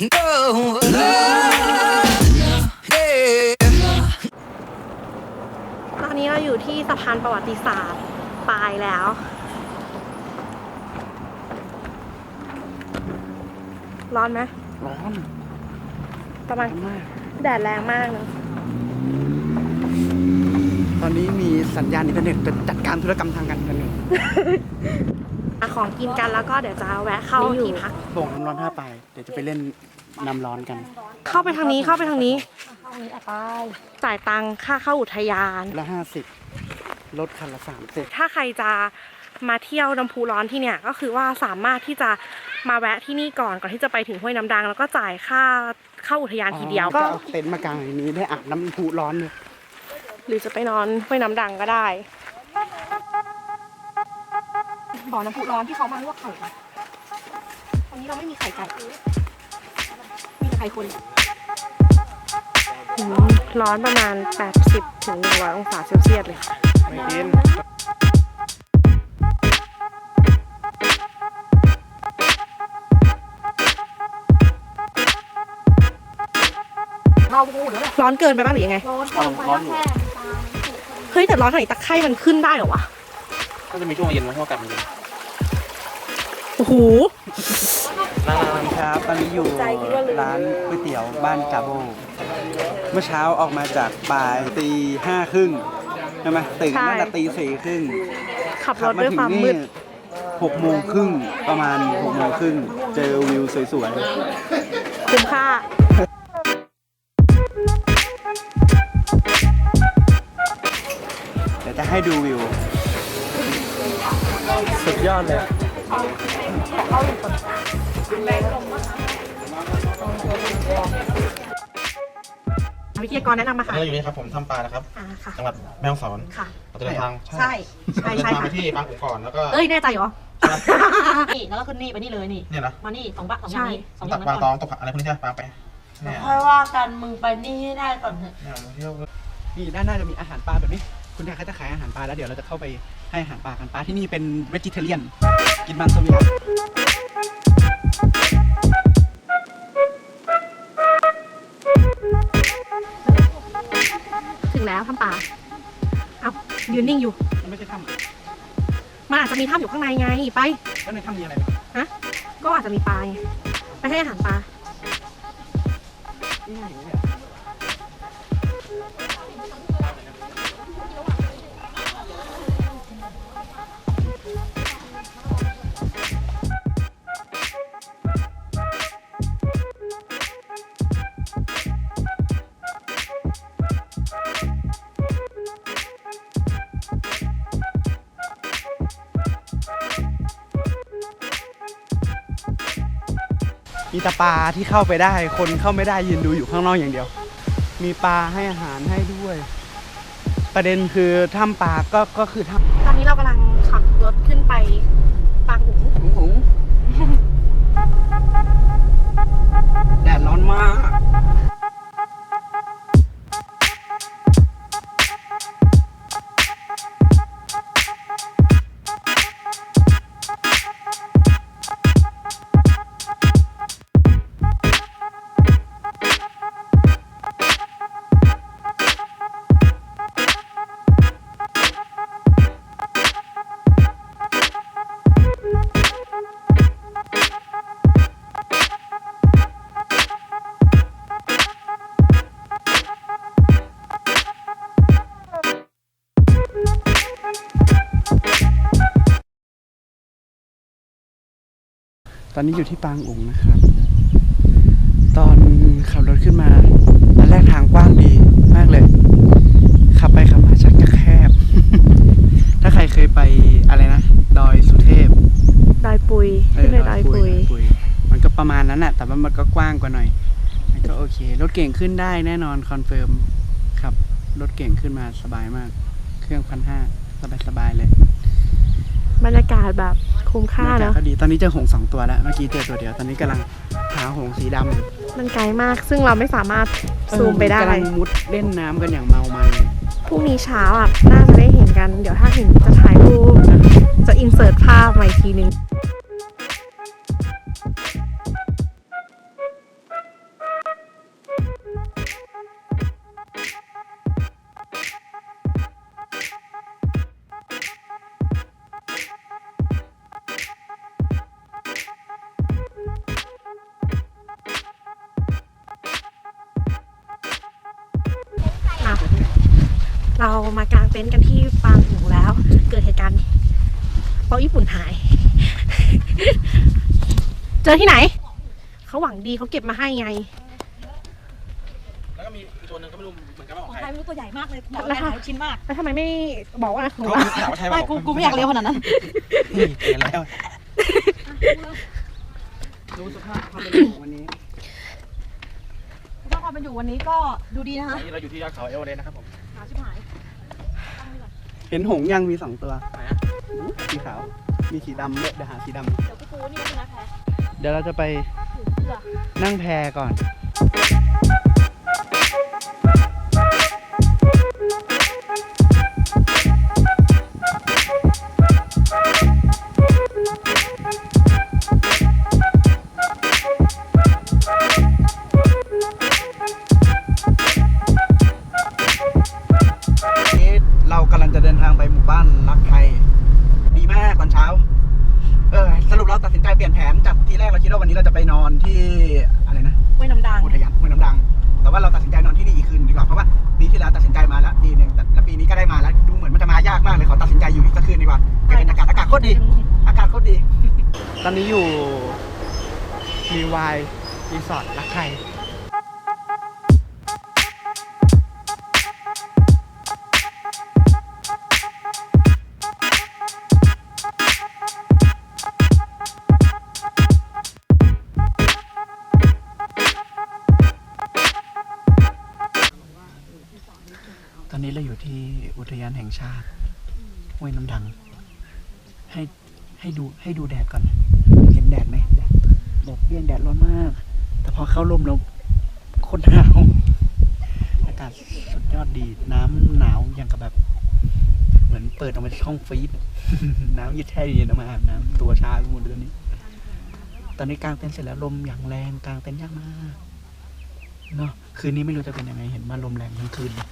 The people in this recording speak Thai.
No love, yeah. ตอนนี้เราอยู่ที่สะพานประวัติศาสตร์ปลายแล้ว ร้อนไหมร้อนประมาณมากแดดแรงมากเนอะตอนนี้มีสัญญาณอินเทอร์เน็ตจะจัดการธุรกรรมทางการเงินอยู่หาของกินกันแล้วก็เดี๋ยวจะแวะเข้าที่พักบ่งน้ำร้อนท่าไป เดี๋ยวจะไปเล่น น้ำร้อนกัน เข้าไปทางนี้เข้าไปทางนี้จ่ายตังค่าเข้าอุทยาน ละห้าสิบลดคันละสามสิบถ้าใครจะมาเที่ยวน้ำพุร้อนที่เนี่ยก็คือว่าสามารถที่จะมาแวะที่นี่ก่อนก่อนที่จะไปถึงห้วยน้ำดัง แล้วก็จ่ายค่าเข้าอุทยานทีเดียวก็ก็เอาเต็นท์มากางในนี้ได้อาบน้ำพุร้อนเลยหรือจะไปนอนห้วยน้ำดังก็ได้ บ่อน้ำพุร้อนที่เขามาลวกไข่กันวันนี้เราไม่มีไข่ไก่ มีแต่ไข่คนอืมร้อนประมาณ 80ถึง100องศาเซลเซียสเลยค่ะไม่กินร้อนเกินไปบ้างหรือยังไง ร้อนอยู่เฮ้ยแต่ร้อนขนาดนี้ตะไคร่มันขึ้นได้เหรอวะก็จะมีช่วงเย็นมาช่วงกลับมาเย็น โอ้โหครับตอนนี้อยู่ใจคิดว่าลืมร้านก๋วยเตี๋ยวบ้านกาโบ เมื่อเช้าออกมาจากบ่ายตีห้าครึ่งใช่ไหมตื่นตั้งแต่ตีสี่ครึ่งขับรขัถมาด้วยถึความงมืนี่ดหกโมงครึ่งประมาณหกโมงครึ่งเจอวิวสวยคุ้มค่าๆเดี๋ยวจะให้ดูวิว สุดยอดเลย วิทยากรแนะนำมาค่ะ เราอยู่นี่ครับผมทำปลานะครับ อ่าค่ะ จังหวัดแม่ฮ่องสอนค่ะ เราจะเดินทางใช่ ใช่เราจะเดิใช่นทางค่ะไปที่บางขุนก่อนแล้วก็ เอ้ย แน่ใจเหรอ นี่แล้วก็ขึ้นนี่ไปนี่เลยนี่ เนี่ยนะมานี่สองบะสองอย่างนี้สองอตัย่ากงปนั้ลานตก่ออนงตกผักอะไรพวกนี้ใช่ไหมปลาไปเนี่ยค่อยว่ากันมึงไปนี่ให้ได้ก่อนเถอะ เนี่ยมาเที่ยวนี่ด้านหน้าจะมีอาหารปลาแบบนี้ คุณยายเขาจะขายอาหารปลาแล้วเดี๋ยวเราจะเข้าไป ให้อาหารปลากันปลาที่นี่เป็นเวจิเทเรียน กินมังสวิรัตถึงแล้วทำป่าเอายืนนิ่งอยู่ มันไม่ใช่ถ้ำอะมันอาจจะมีถ้ำอยู่ข้างในไงไปแล้วในถ้ำมีอะไรไหมก็อาจจะมีปลาไงไปให้อาหารปลาง่ายๆเลยอะ มีแต่ปลาที่เข้าไปได้ คนเข้าไม่ได้ยืนดูอยู่ข้างนอกอย่างเดียว มีปลาให้อาหารให้ด้วย ประเด็นคือถ้ำปลาก็ก็คือถ้ำตอนนี้เรากำลังขับรถขึ้นไปปางอุ๋งหุงหุงแดดร้อนมาก ตอนนี้อยู่ที่ปางอุ๋งนะครับ ตอนขับรถขึ้นมาตอนแรกทางกว้างดีมากเลย ขับไปขับมาชักจะแคบ ถ้าใครเคยไปอะไรนะ ดอยสุเทพ ดอยปุยเอขึ้อนไปดอยปุยดอยปุย มันก็ประมาณนั้นแหละแต่ว่ามันก็กว้างกว่าหน่อย มันก็โอเค รถเก่งขึ้นได้แน่นอนคอนเฟิร์มครับ รถเก่งขึ้นมาสบายมาก เครื่องพันห้าสบายสบายๆเลย บรรยากาศแบบคุ้มค่าบรรยกเนาะก็ดีตอนนี้เจอหงส์สองตัวแล้วเมื่อกี้เจอตัวเดียวตอนนี้กำลังหาหงส์สีดำอยู่มันไกลมากซึ่งเราไม่สามารถซูมไปได้กำลังมุดเล่นน้ำกันอย่างเมามันพรุ่งนี้เช้าอะ น่าจะได้เห็นกัน เดี๋ยวถ้าเห็นจะถ่ายรูป จะอินเสิร์ตภาพมาอีกทีนึง เรามากางเต็นท์กันที่ปางอุ๋งแล้ว เกิดเหตุการณ์โต๊ะญี่ปุ่นหาย เจอที่ไหน เขาหวังดีเขาเก็บมาให้ไง แล้วก็มีอีกตัวหนึงก็ไม่รู้เหมือนกันว่าของของใครใครไม่รู้ตัวใหญ่มากเลยแล้วค่ะหายชิ้นมากแล้วทำไมไม่บอกว่าหนูเขาว่าถามว่าใช่ไม่ป่ะกูกูไม่อยากเลี้ยวขนาดนั้น นี่เห็นแล้วดูสภาพความเป็นอยู่วันนี้ถ้าความเป็นอยู่วันนี้ก็ดูดีนะคะ วันนี้เราอยู่ที่ยอดเขาเอเวอเรสต์นะครับผม หาชิบหายเห็นหงส์ยังมีสองตัวไหนอะสีขาว มีสีดำด้วยเดี๋ยวหาสีดำเดี๋ยวกูปูนี่ก็นะแพ้เดี๋ยวเราจะไปนั่งแพก่อนนี้ นใจเปลี่ยนแผนจากทีแรกเราคิดว่าวันนี้เราจะไปนอนที่อะไรนะห้วยน้ำดังอุทยานห้วยน้ำดัง แต่ว่าเราตัดสินใจนอนที่นี่อีกคืนดีกว่าเพราะว่าปีที่แล้วตัดสินใจมาแล้วปีหนึ่งแต่แล้วปีนี้ก็ได้มาแล้วดูเหมือนมันจะมายากมากเลยขอตัดสินใจอยู่อีกสักคืนดีกว่าเก็บบรรยากาศอากาศโคตรดี อากาศโคตรดี ตอนนี้อยู่รีวายรีสอร์ทรักไทย ตอนนี้เราอยู่ที่อุทยานแห่งชาติห้วยน้ำดัง ให้ให้ดูให้ดูแดดก่อน เห็นแดดไหมแดดแดดเปรี้ยงแดดร้อนมาก แต่พอเข้าร่มแล้วโคนหนาวอากาศสุดยอดดี น้ำหนาวอย่างกับแบบ เหมือนเปิดออกมาจากช่องฟรีดน้ำยืดแช่เย็นออกมาอาบน้ำตัวชาหมดเลยตอนนี้ตอนนี้กลางเต็นท์เสร็จแล้วลมอย่างแรงกลางเต็นท์ยากมากเนาะคืนนี้ไม่รู้จะเป็นยังไงเห็นว่าลมแรงทั้งคืนเลย